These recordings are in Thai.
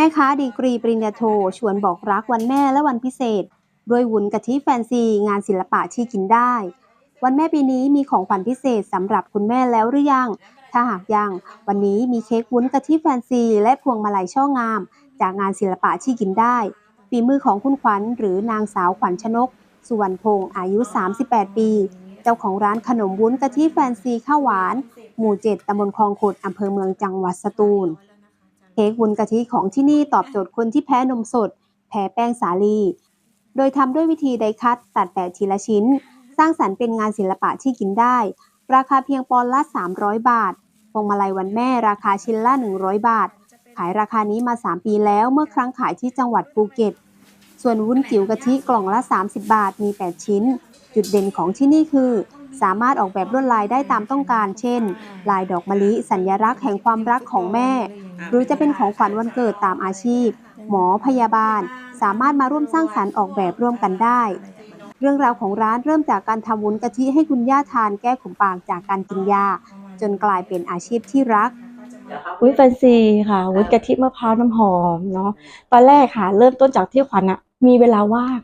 แม่ค้าดีกรีปริญญาโทชวนบอกรักวันแม่และวันพิเศษ ด้วยวุ้นกะทิแฟนซี งานศิลปะที่กินได้ วันแม่ปีนี้มีของขวัญพิเศษสำหรับคุณแม่แล้วหรือยัง ถ้าหากยัง วันนี้มีเค้กวุ้นกะทิแฟนซี และพวงมาลัยช่องาม จากงานศิลปะที่กินได้ฝีมือของคุณขวัญหรือนางสาวขวัญชนก สุวรรณพงศ์อายุ 38 ปี เจ้าของร้านขนมวุ้นกะทิแฟนซีข้าวหวาน หมู่ 7ตำบลคลองขุดอำเภอเมืองจังหวัดสตูล ค้กวุ้นกะทิของที่นี่ตอบโจทย์คนที่แพ้นมสด แพ้แป้งสาลี โดยทำด้วยวิธีไดคัตตัดแปะทีละชิ้น สร้างสรรค์เป็นงานศิลปะที่กินได้ ราคาเพียงปอนละ 300 บาทพวงมาลัยวันแม่ราคาชิ้นละ 100 บาท ขายราคานี้มา 3 ปีแล้วเมื่อครั้งขายที่จังหวัดภูเก็ต ส่วนวุ้นจิ๋วกะทิกล่องละ 30 บาทมี 8 ชิ้น จุดเด่นของที่นี่คือ สามารถออกแบบลวดลายได้ตามต้องการ เช่น ลายดอกมะลิ สัญลักษณ์แห่งความรักของแม่ หรือจะเป็นของขวัญวันเกิดตามอาชีพ หมอพยาบาล สามารถมาร่วมสร้างสรรค์ออกแบบร่วมกันได้ เรื่องราวของร้านเริ่มจากการทำวุ้นกะทิให้คุณย่าทานแก้ขมปากจากการกินยา จนกลายเป็นอาชีพที่รักวุ้นแฟนซีค่ะวุ้นกะทิมะพร้าวน้ำหอมเนาะตอนแรกค่ะ เริ่มต้นจากที่ขวัญอะมีเวลาว่าง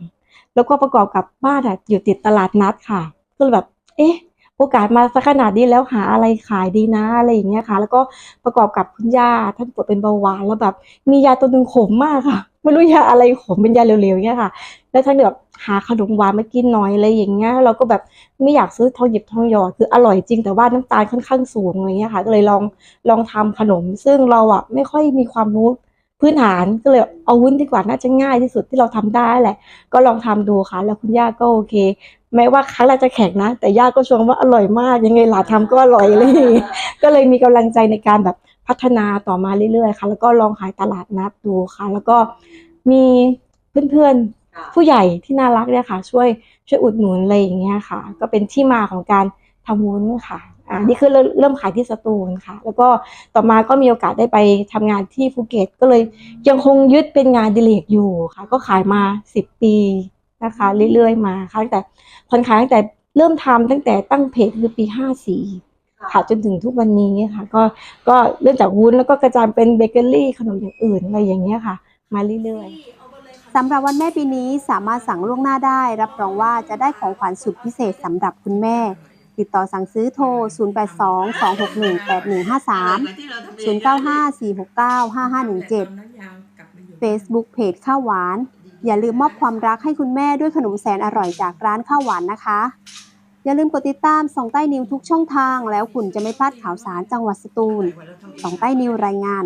แล้วก็ประกอบกับบ้านอะอยู่ติดตลาดนัดค่ะก็เลยแบบ เอ๊ะ โอกาสมาสักขนาดนี้แล้วหาอะไรขายดีนะอะไรอย่างเงี้ยค่ะ แล้วก็ประกอบกับคุณย่าท่านป่วยเป็นเบาหวานแล้วแบบ มียาตัวหนึ่งขมมากค่ะไม่รู้ยาอะไรขมเป็นยาเร็วๆอย่างเงี้ยค่ะ แล้วท่านแบบหาขนมหวานมากินหน่อยอะไรอย่างเงี้ย เราก็แบบไม่อยากซื้อทองหยิบทองหยอดคืออร่อยจริงแต่ว่าน้ำตาลค่อนข้างสูงอะไรเงี้ยค่ะ ก็เลยลองลองทำขนม ซึ่งเราอะไม่ค่อยมีความรู้ พื้นฐานก็เลยเอาวุ้นดีกว่าน่าจะง่ายที่สุดที่เราทำได้แหละ ก็ลองทำดูค่ะ แล้วคุณย่าก็โอเคแม้ว่าครั้งแรกจะแข็งนะ แต่ย่าก็ชมว่าอร่อยมาก ยังไงหลานทำก็อร่อยเลย ก็เลยมีกำลังใจในการแบบพัฒนาต่อมาเรื่อยๆ ค่ะ แล้วก็ลองขายตลาดนัดดูค่ะ แล้วก็มีเพื่อนๆ ผู้ใหญ่ที่น่ารักเนี่ยค่ะ ช่วยช่วยอุดหนุนอะไรอย่างเงี้ยค่ะ ก็เป็นที่มาของการทำวุ้นค่ะ อ่านี่คือเริ่มเริ่มขายที่สตูลค่ะ แล้วก็ต่อมาก็มีโอกาสได้ไปทำงานที่ภูเก็ต ก็เลยยังคงยึดเป็นงานอดิเลกอยู่ค่ะ ก็ขายมาสิบปีนะคะ เรื่อยๆมาค่ะตั้งแต่ผ่อนขายตั้งแต่เริ่มทำตั้งแต่ตั้งเพจคือปีห้าสี่ค่ะจนถึงทุกวันนี้ค่ะ ก็ก็เริ่มจากวุ้นแล้วก็กระจายเป็นเบเกอรี่ขนมอย่างอื่นอะไรอย่างเงี้ยค่ะ มาเรื่อยๆสำหรับวันแม่ปีนี้สามารถสั่งล่วงหน้าได้ รับรองว่าจะได้ของขวัญสุดพิเศษสำหรับคุณแม่ ติดต่อสั่งซื้อโทร 0822618153 Facebook เพจข้าวหวาน อย่าลืมมอบความรักให้คุณแม่ด้วยขนมแสนอร่อยจากร้านข้าวหวานนะคะ อย่าลืมกดติดตามส่องใต้นิวทุกช่องทาง แล้วคุณจะไม่พลาดข่าวสารจังหวัดสตูลส่องใต้นิวรายงาน